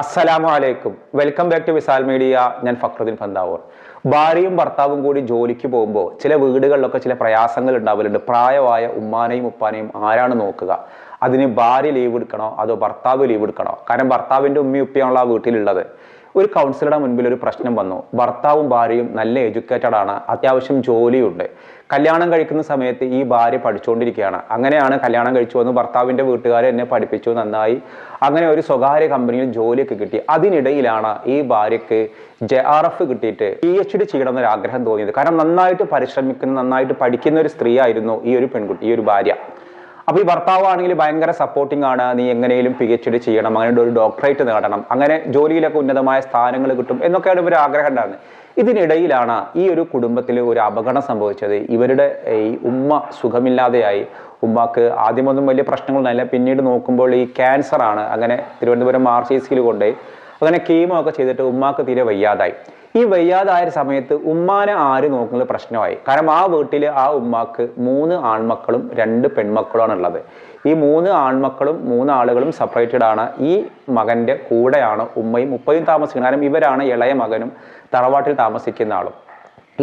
അസ്സലാമു അലൈക്കും welcome back to Visal media. ഞാൻ ഫക്രുദ്ദീൻ ഫന്താവൂർ ഭാര്യയും ഭർത്താവും കൂടി ജോലിക്ക് പോകുമ്പോൾ ചില വീടുകളിലൊക്കെ ചില പ്രയാസങ്ങൾ ഉണ്ടാവലുണ്ട്. പ്രായമായ ഉമ്മാനെയും ഉപ്പാനെയും ആരാണ് നോക്കുക? അതിന് ഭാര്യ ലീവ് എടുക്കണോ? അതോ ഭർത്താവ് ലീവ് എടുക്കണോ? കാരണം ഭർത്താവിന്റെ ഉമ്മയും ഉപ്പയാണല്ലോ ആ വീട്ടിലുള്ളത്. ഒരു കൗൺസിലറുടെ മുൻപിൽ ഒരു പ്രശ്നം വന്നു. ഭർത്താവും ഭാര്യയും നല്ല എഡ്യൂക്കേറ്റഡ് ആണ്. അത്യാവശ്യം ജോലിയുണ്ട്. കല്യാണം കഴിക്കുന്ന സമയത്ത് ഈ ഭാര്യ പഠിച്ചുകൊണ്ടിരിക്കുകയാണ് അങ്ങനെയാണ് കല്യാണം കഴിച്ചു വന്ന് ഭർത്താവിന്റെ വീട്ടുകാർ എന്നെ പഠിപ്പിച്ചു നന്നായി. അങ്ങനെ ഒരു സ്വകാര്യ കമ്പനിയിൽ ജോലിയൊക്കെ കിട്ടി. അതിനിടയിലാണ് ഈ ഭാര്യയ്ക്ക് ജെ ആർ എഫ് കിട്ടിയിട്ട് പി എച്ച് ഡി ചെയ്യണം എന്നൊരു ആഗ്രഹം തോന്നിയത്. കാരണം നന്നായിട്ട് പരിശ്രമിക്കുന്ന നന്നായിട്ട് പഠിക്കുന്ന ഒരു സ്ത്രീ ആയിരുന്നു ഈ ഒരു പെൺകുട്ടി ഈ ഒരു ഭാര്യ. അപ്പോൾ ഈ ഭർത്താവ് ആണെങ്കിൽ ഭയങ്കര സപ്പോർട്ടിംഗ് ആണ്. നീ എങ്ങനെയും പി എച്ച് ഡി ചെയ്യണം. അങ്ങനെ ഒരു ഡോക്ടറേറ്റ് നേടണം. അങ്ങനെ ജോലിയിലൊക്കെ ഉന്നതമായ സ്ഥാനങ്ങൾ കിട്ടും എന്നൊക്കെയാണ് ഇവർ ആഗ്രഹം ഉണ്ടാകുന്നത് ഇതിനിടയിലാണ് ഈ ഒരു കുടുംബത്തിൽ ഒരു അപകടം സംഭവിച്ചത്. ഇവരുടെ ഈ ഉമ്മ സുഖമില്ലാതെയായി. ഉമ്മാക്ക് ആദ്യമൊന്നും വലിയ പ്രശ്നങ്ങളൊന്നുമില്ല. പിന്നീട് നോക്കുമ്പോൾ ഈ ക്യാൻസർ ആണ്. അങ്ങനെ തിരുവനന്തപുരം ആർ സി സിയിൽ കൊണ്ടുപോയി. അങ്ങനെ കീമോ ഒക്കെ ചെയ്തിട്ട് ഉമ്മാക്ക് തീരെ വയ്യാതായി. ഈ വയ്യാതായ സമയത്ത് ഉമ്മാനെ ആര് നോക്കുന്നത് പ്രശ്നമായി. കാരണം ആ വീട്ടിൽ ആ ഉമ്മാക്ക് മൂന്ന് ആൺമക്കളും രണ്ട് പെൺമക്കളുമാണ് ഉള്ളത് ഈ മൂന്ന് ആൺമക്കളും മൂന്ന് ആളുകളും സെപ്പറേറ്റഡ് ആണ്. ഈ മകന്റെ കൂടെയാണ് ഉമ്മയും ഉപ്പയും താമസിക്കുന്നത്. കാരണം ഇവരാണ് ഇളയ മകനും തറവാട്ടിൽ താമസിക്കുന്ന ആളും.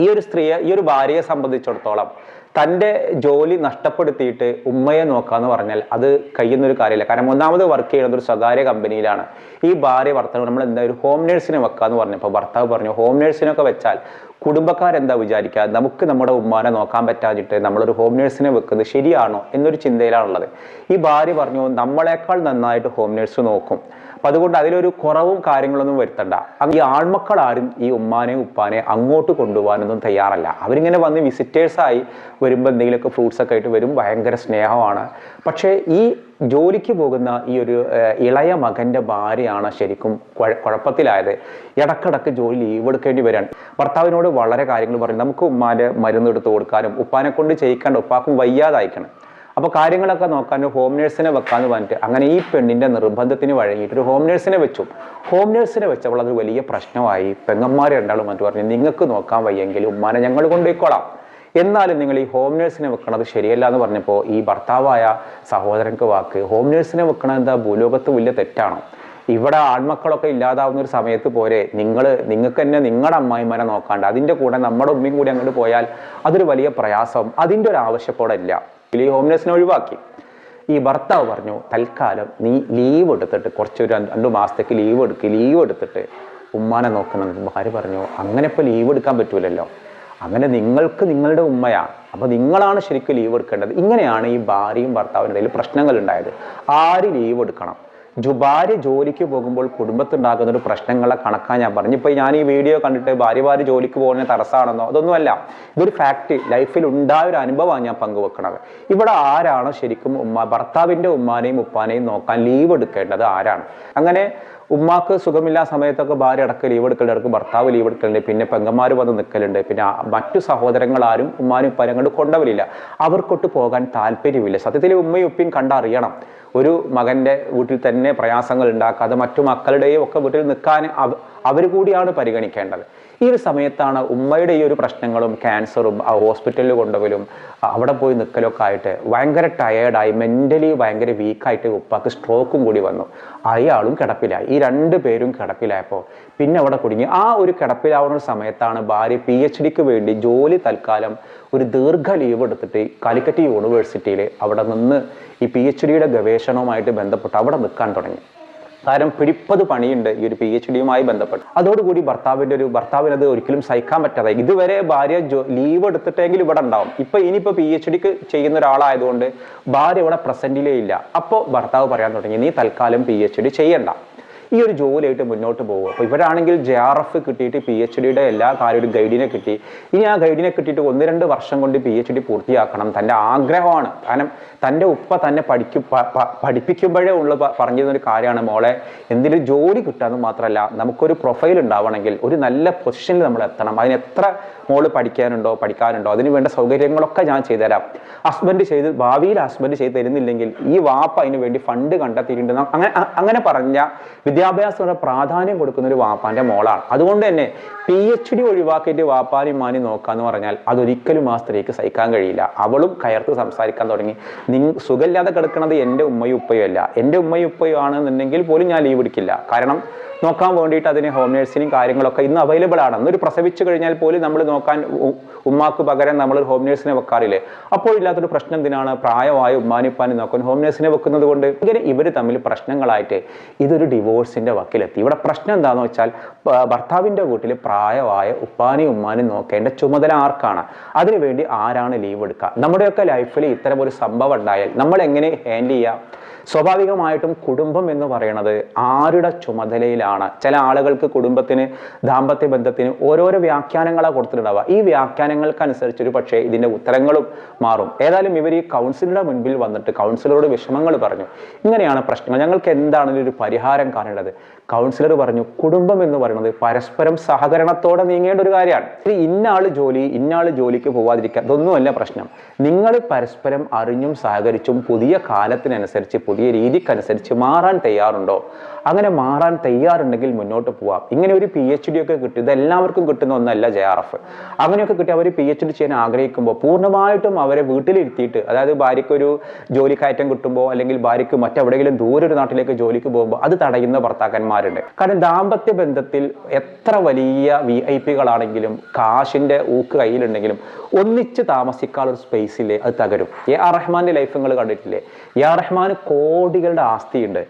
ഈ ഒരു സ്ത്രീയെ ഈ ഒരു ഭാര്യയെ സംബന്ധിച്ചിടത്തോളം തന്റെ ജോലി നഷ്ടപ്പെടുത്തിയിട്ട് ഉമ്മയെ നോക്കാന്ന് പറഞ്ഞാൽ അത് കഴിയുന്നൊരു കാര്യമില്ല. കാരണം ഒന്നാമത് വർക്ക് ചെയ്യുന്നത് ഒരു സ്വകാര്യ കമ്പനിയിലാണ്. ഈ ഭാര്യ ഭർത്താവ് നമ്മൾ എന്താ ഒരു ഹോം നേഴ്സിനെ വെക്കാന്ന് പറഞ്ഞപ്പോൾ ഭർത്താവ് പറഞ്ഞു ഹോം നേഴ്സിനൊക്കെ വെച്ചാൽ കുടുംബക്കാരെന്താ വിചാരിക്കുക നമുക്ക് നമ്മുടെ ഉമ്മാനെ നോക്കാൻ പറ്റാതിട്ട് നമ്മളൊരു ഹോം നേഴ്സിനെ വെക്കുന്നത് ശരിയാണോ? എന്നൊരു ചിന്തയിലാണുള്ളത്. ഈ ഭാര്യ പറഞ്ഞു നമ്മളെക്കാൾ നന്നായിട്ട് ഹോം നേഴ്സ് നോക്കും. അപ്പൊ അതുകൊണ്ട് അതിലൊരു കുറവും കാര്യങ്ങളൊന്നും വരുത്തണ്ട. ഈ ആൺമക്കൾ ആരും ഈ ഉമ്മാനെ ഉപ്പാനെ അങ്ങോട്ട് കൊണ്ടുപോകാനൊന്നും തയ്യാറല്ല. അവരിങ്ങനെ വന്ന് വിസിറ്റേഴ്സായി വരുമ്പോൾ എന്തെങ്കിലുമൊക്കെ ഫ്രൂട്ട്സ് ഒക്കെ ആയിട്ട് വരും ഭയങ്കര സ്നേഹമാണ്. പക്ഷേ ഈ ജോലിക്ക് പോകുന്ന ഈ ഒരു ഇളയ മകന്റെ ഭാര്യയാണ് ശരിക്കും കുഴ- കുഴപ്പത്തിലായത്. ഇടക്കിടക്ക് ജോലി ലീവ് എടുക്കേണ്ടി വരാൻ ഭർത്താവിനോട് വളരെ കാര്യങ്ങൾ പറയും നമുക്ക് ഉമ്മാന്റെ മരുന്ന് എടുത്ത് കൊടുക്കാനും ഉപ്പാനെ കൊണ്ട് ചെയ്യിക്കാണ്ട് ഉപ്പാക്കും വയ്യാതായിക്കണം. അപ്പോൾ കാര്യങ്ങളൊക്കെ നോക്കാൻ ഒരു ഹോം നേഴ്സിനെ വെക്കാന്ന് പറഞ്ഞിട്ട് അങ്ങനെ ഈ പെണ്ണിന്റെ നിർബന്ധത്തിന് വഴങ്ങിയിട്ട് ഒരു ഹോം നേഴ്സിനെ വെച്ചു. ഹോം നേഴ്സിനെ വെച്ചപ്പോൾ അതൊരു വലിയ പ്രശ്നമായി. പെങ്ങന്മാർ രണ്ടാളും മറ്റു പറഞ്ഞു നിങ്ങൾക്ക് നോക്കാൻ വയ്യെങ്കിൽ ഉമ്മാനെ ഞങ്ങൾ കൊണ്ടുപോയിക്കോളാം. എന്നാലും നിങ്ങൾ ഈ ഹോം നേഴ്സിനെ വെക്കണത് ശരിയല്ല എന്ന് പറഞ്ഞപ്പോൾ ഈ ഭർത്താവായ സഹോദരൻക്ക് വാക്ക് ഹോം നേഴ്സിനെ വെക്കണത് എന്താ ഭൂലോകത്ത് വലിയ തെറ്റാണോ? ഇവിടെ ആൺമക്കളൊക്കെ ഇല്ലാതാവുന്ന ഒരു സമയത്ത് പോരെ നിങ്ങൾ നിങ്ങൾക്ക് തന്നെ നിങ്ങളുടെ അമ്മായിമാരെ നോക്കാണ്ട് അതിന്റെ കൂടെ നമ്മുടെ ഉമ്മയും കൂടി അങ്ങോട്ട് പോയാൽ അതൊരു വലിയ പ്രയാസം. അതിന്റെ ഒരു ആവശ്യപ്പോടില്ല. ഈ ഹോംനെസ്സിനെ ഒഴിവാക്കി. ഈ ഭർത്താവ് പറഞ്ഞു തൽക്കാലം നീ ലീവ് എടുത്തിട്ട് കുറച്ച് ഒരു രണ്ട് മാസത്തേക്ക് ലീവ് എടുക്കുക ലീവ് എടുത്തിട്ട് ഉമ്മാനെ നോക്കണം. ഭാര്യ പറഞ്ഞു അങ്ങനെ ഇപ്പോൾ ലീവ് എടുക്കാൻ പറ്റൂലല്ലോ. അങ്ങനെ നിങ്ങൾക്ക് നിങ്ങളുടെ ഉമ്മയാണ് അപ്പോൾ നിങ്ങളാണ് ശരിക്കും ലീവ് എടുക്കേണ്ടത്. ഇങ്ങനെയാണ് ഈ ഭാര്യയും ഭർത്താവിനിടയിൽ പ്രശ്നങ്ങൾ ഉണ്ടായത് ആര് ലീവ് എടുക്കണം? ഭാര്യ ജോലിക്ക് പോകുമ്പോൾ കുടുംബത്തുണ്ടാകുന്ന ഒരു പ്രശ്നങ്ങളെ കണക്കാൻ ഞാൻ പറഞ്ഞു ഇപ്പോൾ ഞാൻ ഈ വീഡിയോ കണ്ടിട്ട് ഭാര്യ ഭാര്യ ജോലിക്ക് പോകുന്ന തടസ്സമാണെന്നോ അതൊന്നുമല്ല. ഇതൊരു ഫാക്ട് ലൈഫിൽ ഉണ്ടായ ഒരു അനുഭവമാണ് ഞാൻ പങ്കുവെക്കുന്നത്. ഇവിടെ ആരാണോ ശരിക്കും ഉമ്മ ഭർത്താവിന്റെ ഉമ്മാനെയും ഉപ്പാനെയും നോക്കാൻ ലീവ് എടുക്കേണ്ടത് ആരാണ്? അങ്ങനെ ഉമ്മാക്ക് സുഖമില്ലാ സമയത്തൊക്കെ ഭാര്യ അടക്കം ലീവ് എടുക്കലുണ്ട്. ഇടയ്ക്ക് ഭർത്താവ് ലീവ് എടുക്കലുണ്ട്. പിന്നെ പെങ്ങന്മാർ വന്ന് നിൽക്കലുണ്ട് പിന്നെ മറ്റു സഹോദരങ്ങൾ ആരും ഉമ്മാനും ഉപ്പാനും കൊണ്ട് കൊണ്ടവരില്ല. അവർക്കൊട്ട് പോകാൻ താല്പര്യമില്ല. സത്യത്തിൽ ഉമ്മയും ഉപ്പയും കണ്ടറിയണം. ഒരു മകന്റെ വീട്ടിൽ തന്നെ പ്രയാസങ്ങൾ ഉണ്ടാക്കാതെ മറ്റു മക്കളുടെയും ഒക്കെ വീട്ടിൽ നിൽക്കാൻ അവർ കൂടിയാണ് പരിഗണിക്കേണ്ടത്. ഈ ഒരു സമയത്താണ് ഉമ്മയുടെ ഈ ഒരു പ്രശ്നങ്ങളും ക്യാൻസറും ആ ഹോസ്പിറ്റലിൽ കൊണ്ടുപോലും അവിടെ പോയി നിൽക്കലൊക്കെ ആയിട്ട് ഭയങ്കര ടയേർഡായി മെന്റലി ഭയങ്കര വീക്കായിട്ട് ഉപ്പാക്ക് സ്ട്രോക്കും കൂടി വന്നു. അയാളും കിടപ്പിലായി. ഈ രണ്ട് പേരും കിടപ്പിലായപ്പോൾ പിന്നെ അവിടെ കുടുങ്ങി. ആ ഒരു കിടപ്പിലാവുന്ന സമയത്താണ് ഭാര്യ പി എച്ച് ഡിക്ക് വേണ്ടി ജോലി തൽക്കാലം ഒരു ദീർഘ ലീവ് എടുത്തിട്ട് കാലിക്കറ്റ് യൂണിവേഴ്സിറ്റിയിൽ അവിടെ നിന്ന് ഈ പി എച്ച് ഡിയുടെ ഗവേഷണവുമായിട്ട് ബന്ധപ്പെട്ട് അവിടെ നിൽക്കാൻ തുടങ്ങി. കാരണം പിടിപ്പത് പണിയുണ്ട്. ഈ ഒരു പി എച്ച് ഡിയുമായി ബന്ധപ്പെട്ട്. അതോടുകൂടി ഭർത്താവിന്റെ ഒരു ഭർത്താവിന് അത് ഒരിക്കലും സഹിക്കാൻ പറ്റാതായി ഇതുവരെ ഭാര്യ ലീവ് എടുത്തിട്ടെങ്കിൽ ഇവിടെ ഉണ്ടാവും. ഇപ്പൊ ഇനിയിപ്പോൾ പി എച്ച് ഡിക്ക് ചെയ്യുന്ന ഒരാളായതുകൊണ്ട് ഭാര്യ ഇവിടെ പ്രസന്റിലേ ഇല്ല. അപ്പോൾ ഭർത്താവ് പറയാൻ തുടങ്ങി നീ തൽക്കാലം പി എച്ച് ഡി ചെയ്യണ്ട. ഈ ഒരു ജോലിയായിട്ട് മുന്നോട്ട് പോകുക അപ്പോൾ ഇവരാണെങ്കിൽ ജെ ആർ എഫ് കിട്ടിയിട്ട് പി എച്ച് ഡിയുടെ എല്ലാ ഒരു ഗൈഡിനെ കിട്ടി. ഇനി ആ ഗൈഡിനെ കിട്ടിയിട്ട് ഒന്ന് രണ്ട് വർഷം കൊണ്ട് പി എച്ച് ഡി പൂർത്തിയാക്കണം. തന്റെ ആഗ്രഹമാണ്. കാരണം തന്റെ ഉപ്പ തന്നെ പഠിക്കും പഠിപ്പിക്കുമ്പോഴേ ഉള്ള പറഞ്ഞു ഒരു കാര്യമാണ് മോളെ. എന്തെങ്കിലും ജോലി കിട്ടാമെന്ന് മാത്രമല്ല നമുക്കൊരു പ്രൊഫൈൽ ഉണ്ടാവണമെങ്കിൽ ഒരു നല്ല പൊസിഷനിൽ നമ്മൾ എത്തണം. അതിന് എത്ര മോൾ പഠിക്കാനുണ്ടോ പഠിക്കാനുണ്ടോ അതിന് വേണ്ട സൗകര്യങ്ങളൊക്കെ ഞാൻ ചെയ്തുതരാം. ഹസ്ബൻഡ് ചെയ്ത് ഭാവിയിൽ ഹസ്ബൻഡ് ചെയ്ത് തരുന്നില്ലെങ്കിൽ ഈ വാപ്പ അതിന് വേണ്ടി ഫണ്ട് കണ്ടെത്തിയിട്ടുണ്ട്. അങ്ങനെ അങ്ങനെ പറഞ്ഞ വിദ്യാ വിദ്യാഭ്യാസത്തിന് പ്രാധാന്യം കൊടുക്കുന്ന ഒരു വാപ്പാന്റെ മോളാണ്. അതുകൊണ്ട് തന്നെ പി എച്ച് ഡി ഒഴിവാക്കിയിട്ട് വാപ്പാനും നോക്കാന്ന് പറഞ്ഞാൽ അതൊരിക്കലും ആ സ്ത്രീക്ക് സഹിക്കാൻ കഴിയില്ല. അവളും കയർത്ത് സംസാരിക്കാൻ തുടങ്ങി. നി സുഖമില്ലാതെ കിടക്കുന്നത് എന്റെ ഉമ്മയും ഉപ്പയും അല്ല. എന്റെ ഉമ്മയും ഉപ്പയും ആണെന്നുണ്ടെങ്കിൽ പോലും ഞാൻ ലീവ് എടുക്കില്ല. കാരണം നോക്കാൻ വേണ്ടിയിട്ട് അതിന് ഹോം നേഴ്സിനും കാര്യങ്ങളൊക്കെ ഇന്ന് അവൈലബിൾ ആണ്. എന്നൊരു പ്രസവിച്ചു കഴിഞ്ഞാൽ പോലും നമ്മൾ നോക്കാൻ ഉമ്മാക്ക് പകരം നമ്മൾ ഹോം നേഴ്സിനെ വെക്കാറില്ലേ? അപ്പോൾ ഇല്ലാത്തൊരു പ്രശ്നം എന്തിനാണ്? പ്രായമായ ഉമ്മാനിപ്പാനും നോക്കാൻ ഹോം നേഴ്സിനെ വെക്കുന്നത് കൊണ്ട്? ഇങ്ങനെ ഇവർ തമ്മിൽ പ്രശ്നങ്ങളായിട്ട് ഇതൊരു ഡിവോഴ്സിന്റെ വക്കിലെത്തി. ഇവിടെ പ്രശ്നം എന്താണെന്ന് വെച്ചാൽ ഭർത്താവിന്റെ വീട്ടിൽ പ്രായമായ ഉപ്പാനും ഉമ്മാനും നോക്കേണ്ട ചുമതല ആർക്കാണ്? അതിനുവേണ്ടി ആരാണ് ലീവ് എടുക്കുക? നമ്മുടെയൊക്കെ ലൈഫിൽ ഇത്തരം ഒരു സംഭവം ഉണ്ടായാൽ നമ്മൾ എങ്ങനെ ഹാൻഡിൽ ചെയ്യാം? സ്വാഭാവികമായിട്ടും കുടുംബം എന്ന് പറയുന്നത് ആരുടെ ചുമതലയിലാണ്? ചില ആളുകൾക്ക് കുടുംബത്തിന് ദാമ്പത്യ ബന്ധത്തിന് ഓരോരോ വ്യാഖ്യാനങ്ങളാണ് കൊടുത്തിട്ടുണ്ടാവുക. ഈ വ്യാഖ്യാനങ്ങൾക്കനുസരിച്ച് ഒരു പക്ഷേ ഇതിന്റെ ഉത്തരങ്ങളും മാറും. ഏതായാലും ഇവർ ഈ കൗൺസിലറുടെ മുൻപിൽ വന്നിട്ട് കൗൺസിലറോട് വിഷമങ്ങൾ പറഞ്ഞു. ഇങ്ങനെയാണ് പ്രശ്നങ്ങൾ. ഞങ്ങൾക്ക് എന്താണ് ഒരു പരിഹാരം കാണേണ്ടത്? കൗൺസിലർ പറഞ്ഞു കുടുംബം എന്ന് പറയുന്നത് പരസ്പരം സഹകരണത്തോടെ നീങ്ങേണ്ട ഒരു കാര്യമാണ്. ഇന്നാൾ ജോലി ഇന്നാൾ ജോലിക്ക് പോവാതിരിക്കുക ഇതൊന്നുമല്ല പ്രശ്നം. നിങ്ങൾ പരസ്പരം അറിഞ്ഞും സഹകരിച്ചും പുതിയ കാലത്തിനനുസരിച്ച് പുതിയ രീതിക്കനുസരിച്ച് മാറാൻ തയ്യാറുണ്ടോ? അങ്ങനെ മാറാൻ തയ്യാറുണ്ടെങ്കിൽ മുന്നോട്ട് പോവാം. ഇങ്ങനെ ഒരു പി എച്ച് ഡി ഒക്കെ കിട്ടും. ഇതെല്ലാവർക്കും കിട്ടുന്ന ഒന്നല്ല ജെ ആർ എഫ് അങ്ങനെയൊക്കെ കിട്ടി അവർ പി എച്ച് ഡി ചെയ്യാൻ ആഗ്രഹിക്കുമ്പോൾ പൂർണമായിട്ടും അവരെ വീട്ടിലിരുത്തിയിട്ട് അതായത് ഭാര്യയ്ക്കൊരു ജോലി കയറ്റം കിട്ടുമ്പോൾ അല്ലെങ്കിൽ ഭാര്യയ്ക്ക് മറ്റെവിടെയെങ്കിലും ദൂരെ ഒരു നാട്ടിലേക്ക് ജോലിക്ക് പോകുമ്പോൾ അത് തടയുന്ന ഭർത്താക്കന്മാരുണ്ട്. കാരണം ദാമ്പത്യ ബന്ധത്തിൽ എത്ര വലിയ വി ഐ പികളാണെങ്കിലും കാശിന്റെ ഊക്ക് കയ്യിലുണ്ടെങ്കിലും ഒന്നിച്ച് താമസിക്കാനുള്ള സ്പേസിലെ അത് തകരും. എ ആർ റഹ്മാന്റെ ലൈഫ് നിങ്ങൾ കണ്ടിട്ടില്ലേ? എ ആർ റഹ്മാന് കോടികളുടെ ആസ്തിയുണ്ട്.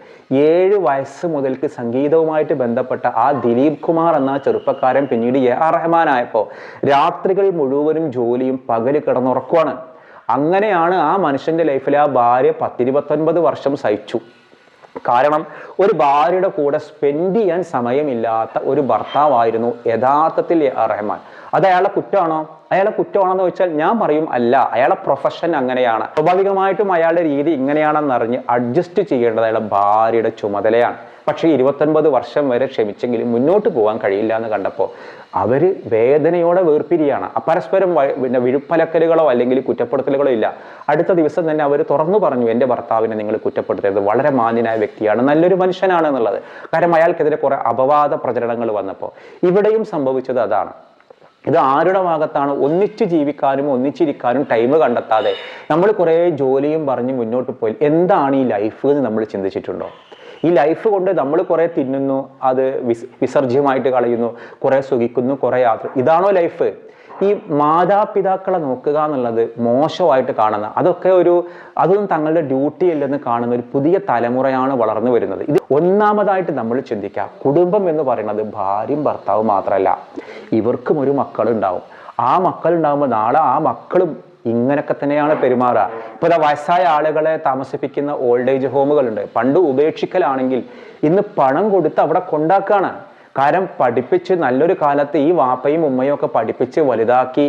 ഏഴ് വയസ്സ് മുതൽക്ക് സംഗീതവുമായിട്ട് ബന്ധപ്പെട്ട ആ ദിലീപ് കുമാർ എന്ന ചെറുപ്പക്കാരൻ പിന്നീട് എ ആർ റഹ്മാനായപ്പോൾ രാത്രികൾ മുഴുവനും ജോലിയും പകൽ കിടന്നുറക്കുവാണ്. അങ്ങനെയാണ് ആ മനുഷ്യന്റെ ലൈഫിൽ ആ ഭാര്യ പത്തിരുപത്തൊൻപത് വർഷം സഹിച്ചു. കാരണം ഒരു ഭാര്യയുടെ കൂടെ സ്പെൻഡ് ചെയ്യാൻ സമയമില്ലാത്ത ഒരു ഭർത്താവായിരുന്നു യഥാർത്ഥത്തിൽ എ ആർ റഹ്മാൻ. അത് അയാളുടെ കുറ്റമാണോ? അയാളെ കുറ്റമാണെന്ന് വെച്ചാൽ ഞാൻ പറയും അല്ല അയാളെ പ്രൊഫഷൻ അങ്ങനെയാണ്. സ്വാഭാവികമായിട്ടും അയാളുടെ രീതി ഇങ്ങനെയാണെന്ന് അറിഞ്ഞ് അഡ്ജസ്റ്റ് ചെയ്യേണ്ടത് അയാളുടെ ഭാര്യയുടെ ചുമതലയാണ്. പക്ഷേ ഇരുപത്തൊൻപത് വർഷം വരെ ക്ഷമിച്ചെങ്കിലും മുന്നോട്ട് പോകാൻ കഴിയില്ല എന്ന് കണ്ടപ്പോൾ അവർ വേദനയോടെ വേർപിരിയാണ്. പരസ്പരം പിന്നെ വിഴുപ്പലക്കലുകളോ അല്ലെങ്കിൽ കുറ്റപ്പെടുത്തലുകളോ ഇല്ല. അടുത്ത ദിവസം തന്നെ അവർ തുറന്നു പറഞ്ഞു എന്റെ ഭർത്താവിനെ നിങ്ങൾ കുറ്റപ്പെടുത്തരുത്. വളരെ മാന്യനായ വ്യക്തിയാണ്. നല്ലൊരു മനുഷ്യനാണ് എന്നുള്ളത്. കാരണം അയാൾക്കെതിരെ കുറേ അപവാദ പ്രചരണങ്ങൾ വന്നപ്പോൾ. ഇവിടെയും സംഭവിച്ചത് അതാണ്. ഇത് ആരുടെ ഭാഗത്താണ്? ഒന്നിച്ച് ജീവിക്കാനും ഒന്നിച്ചിരിക്കാനും ടൈം കണ്ടെത്താതെ നമ്മൾ കുറേ ജോലിയും പറഞ്ഞ് മുന്നോട്ട് പോയി. എന്താണ് ഈ ലൈഫ് എന്ന് നമ്മൾ ചിന്തിച്ചിട്ടുണ്ടോ? ഈ ലൈഫ് കൊണ്ട് നമ്മൾ കുറേ തിന്നുന്നു അത് വിസ് വിസർജ്യമായിട്ട് കളയുന്നു കുറേ സുഖിക്കുന്നു കുറേ യാത്ര. ഇതാണോ ലൈഫ് ഈ മാതാപിതാക്കളെ നോക്കുക എന്നുള്ളത് മോശമായിട്ട് കാണുന്ന അതൊക്കെ ഒരു അതൊന്നും തങ്ങളുടെ ഡ്യൂട്ടി അല്ലെന്ന് കാണുന്ന ഒരു പുതിയ തലമുറയാണ് വളർന്നു വരുന്നത്. ഇത് ഒന്നാമതായിട്ട് നമ്മൾ ചിന്തിക്കുക. കുടുംബം എന്ന് പറയുന്നത് ഭാര്യയും ഭർത്താവും മാത്രമല്ല. ഇവർക്കും ഒരു മക്കളുണ്ടാവും. ആ മക്കളുണ്ടാകുമ്പോൾ നാളെ ആ മക്കളും ഇങ്ങനൊക്കെ തന്നെയാണ് പെരുമാറുക. ഇപ്പോൾ ഇതാ വയസ്സായ ആളുകളെ താമസിപ്പിക്കുന്ന ഓൾഡ് ഏജ് ഹോമുകളുണ്ട് പണ്ട് ഉപേക്ഷിക്കലാണെങ്കിൽ ഇന്ന് പണം കൊടുത്ത് അവിടെ കൊണ്ടാക്കാണ്. കാരണം പഠിപ്പിച്ച് നല്ലൊരു കാലത്ത് ഈ വാപ്പയും ഉമ്മയും ഒക്കെ പഠിപ്പിച്ച് വലുതാക്കി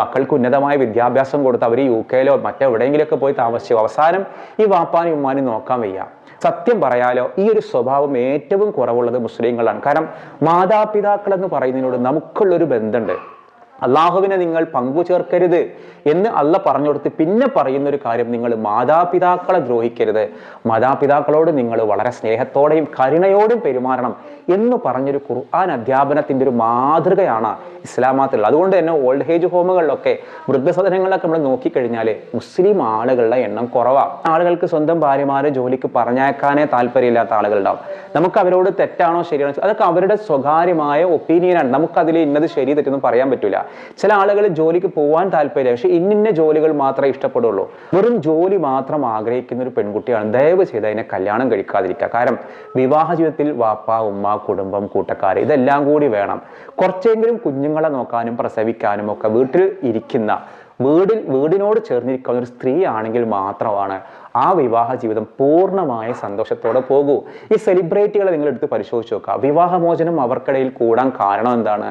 മക്കൾക്ക് ഉന്നതമായ വിദ്യാഭ്യാസം കൊടുത്ത് അവർ യു കെയിലോ മറ്റെവിടെയെങ്കിലുമൊക്കെ പോയി താമസിച്ചു. അവസാനം ഈ വാപ്പാനും ഉമ്മാനും നോക്കാൻ വയ്യ. സത്യം പറയാലോ ഈ ഒരു സ്വഭാവം ഏറ്റവും കുറവുള്ളത് മുസ്ലിങ്ങളാണ്. കാരണം മാതാപിതാക്കൾ എന്ന് പറയുന്നതിനോട് നമുക്കുള്ളൊരു ബന്ധമുണ്ട്. അള്ളാഹുവിനെ നിങ്ങൾ പങ്കുചേർക്കരുത് എന്ന് അല്ല പറഞ്ഞു കൊടുത്ത് പിന്നെ പറയുന്ന ഒരു കാര്യം നിങ്ങൾ മാതാപിതാക്കളെ ദ്രോഹിക്കരുത്. മാതാപിതാക്കളോട് നിങ്ങൾ വളരെ സ്നേഹത്തോടെയും കരുണയോടും പെരുമാറണം എന്ന് പറഞ്ഞൊരു ഖുർആൻ അധ്യാപനത്തിന്റെ ഒരു മാതൃകയാണ് ഇസ്ലാമത്തിലുള്ളത് അതുകൊണ്ട് തന്നെ ഓൾഡ് ഏജ് ഹോമുകളിലൊക്കെ വൃദ്ധസദനങ്ങളിലൊക്കെ നമ്മൾ നോക്കിക്കഴിഞ്ഞാൽ മുസ്ലിം ആളുകളുടെ എണ്ണം കുറവാണ് ആളുകൾക്ക് സ്വന്തം ഭാര്യമാരെ ജോലിക്ക് പറഞ്ഞേക്കാനേ താല്പര്യമില്ലാത്ത ആളുകളുണ്ടാവും. നമുക്ക് അവരോട് തെറ്റാണോ ശരിയാണോ അതൊക്കെ അവരുടെ സ്വകാര്യമായ ഒപ്പീനിയനാണ് നമുക്ക് അതിൽ ഇന്നത് ശരി തെറ്റൊന്നും പറയാൻ പറ്റില്ല ചില ആളുകൾ ജോലിക്ക് പോകാൻ താല്പര്യം പക്ഷേ ഇന്നിന്ന ജോലികൾ മാത്രമേ ഇഷ്ടപ്പെടുള്ളൂ. വെറും ജോലി മാത്രം ആഗ്രഹിക്കുന്ന ഒരു പെൺകുട്ടിയാണ്. ദയവ് ചെയ്ത് അതിനെ കല്യാണം കഴിക്കാതിരിക്കുക. കാരണം വിവാഹ ജീവിതത്തിൽ വാപ്പ ഉമ്മ കുടുംബം കൂട്ടക്കാർ ഇതെല്ലാം കൂടി വേണം. കുറച്ചെങ്കിലും കുഞ്ഞുങ്ങളെ നോക്കാനും പ്രസവിക്കാനും ഒക്കെ വീട്ടിൽ ഇരിക്കുന്ന വീടിൽ വീടിനോട് ചേർന്നിരിക്കുന്ന ഒരു സ്ത്രീ ആണെങ്കിൽ മാത്രമാണ് ആ വിവാഹ ജീവിതം പൂർണമായ സന്തോഷത്തോടെ പോകൂ. ഈ സെലിബ്രിറ്റികളെ നിങ്ങൾ എടുത്ത് പരിശോധിച്ച് നോക്കുക. വിവാഹമോചനം അവർക്കിടയിൽ കൂടാൻ കാരണം എന്താണ്?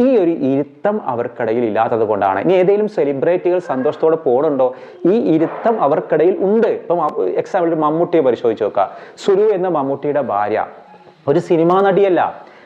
ഈ ഒരു ഇരുത്തം അവർക്കിടയിൽ ഇല്ലാത്തത് കൊണ്ടാണ്. ഇനി ഏതെങ്കിലും സെലിബ്രിറ്റികൾ സന്തോഷത്തോടെ പോകണുണ്ടോ ഈ ഇരുത്തം അവർക്കിടയിൽ ഉണ്ട്. ഇപ്പം എക്സാമ്പിൾ മമ്മൂട്ടിയെ പരിശോധിച്ച് നോക്കുക. സുരു എന്ന മമ്മൂട്ടിയുടെ ഭാര്യ ഒരു സിനിമാ നടിയല്ല.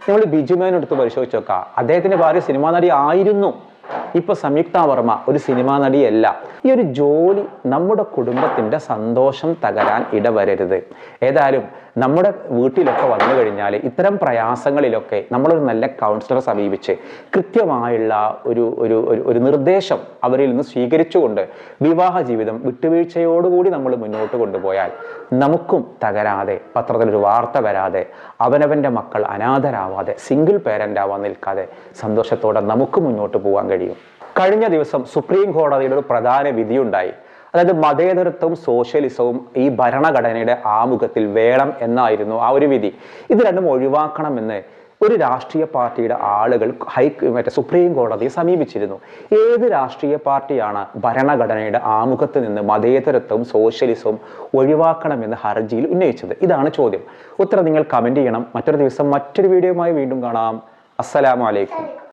നമ്മൾ ബിജുമേനെടുത്ത് പരിശോധിച്ച് നോക്കുക. അദ്ദേഹത്തിന്റെ ഭാര്യ സിനിമാ നടി ആയിരുന്നു. ഇപ്പൊ സംയുക്ത വർമ്മ ഒരു സിനിമാ നടിയല്ല. ഈ ഒരു ജോലി നമ്മുടെ കുടുംബത്തിന്റെ സന്തോഷം തകരാൻ ഇടവരരുത്. ഏതായാലും നമ്മുടെ വീട്ടിലൊക്കെ വന്നു കഴിഞ്ഞാൽ ഇത്തരം പ്രയാസങ്ങളിലൊക്കെ നമ്മളൊരു നല്ല കൗൺസിലറെ സമീപിച്ച് കൃത്യമായുള്ള ഒരു ഒരു ഒരു- നിർദ്ദേശം അവരിൽ നിന്ന് സ്വീകരിച്ചുകൊണ്ട് വിവാഹ ജീവിതം വിട്ടുവീഴ്ചയോടുകൂടി നമ്മൾ മുന്നോട്ട് കൊണ്ടുപോയാൽ നമുക്കും തകരാതെ പത്രത്തിലൊരു വാർത്ത വരാതെ അവനവന്റെ മക്കൾ അനാഥരാവാതെ സിംഗിൾ പേരന്റ് ആവാൻ നിൽക്കാതെ സന്തോഷത്തോടെ നമുക്ക് മുന്നോട്ട് പോകാൻ കഴിയും. കഴിഞ്ഞ ദിവസം സുപ്രീം കോടതിയുടെ ഒരു പ്രധാന വിധിയുണ്ടായി. അതായത് മതേതരത്വവും സോഷ്യലിസവും ഈ ഭരണഘടനയുടെ ആമുഖത്തിൽ വേണം എന്നായിരുന്നു ആ ഒരു വിധി. ഇത് രണ്ടും ഒഴിവാക്കണമെന്ന് ഒരു രാഷ്ട്രീയ പാർട്ടിയുടെ ആളുകൾ ഹൈ മറ്റേ സുപ്രീം കോടതിയെ സമീപിച്ചിരുന്നു. ഏത് രാഷ്ട്രീയ പാർട്ടിയാണ് ഭരണഘടനയുടെ ആമുഖത്ത് നിന്ന് മതേതരത്വവും സോഷ്യലിസവും ഒഴിവാക്കണമെന്ന് ഹർജിയിൽ ഉന്നയിച്ചത്? ഇതാണ് ചോദ്യം. ഉത്തരം നിങ്ങൾ കമന്റ് ചെയ്യണം. മറ്റൊരു ദിവസം മറ്റൊരു വീഡിയോയുമായി വീണ്ടും കാണാം. അസ്സലാമു അലൈക്കും.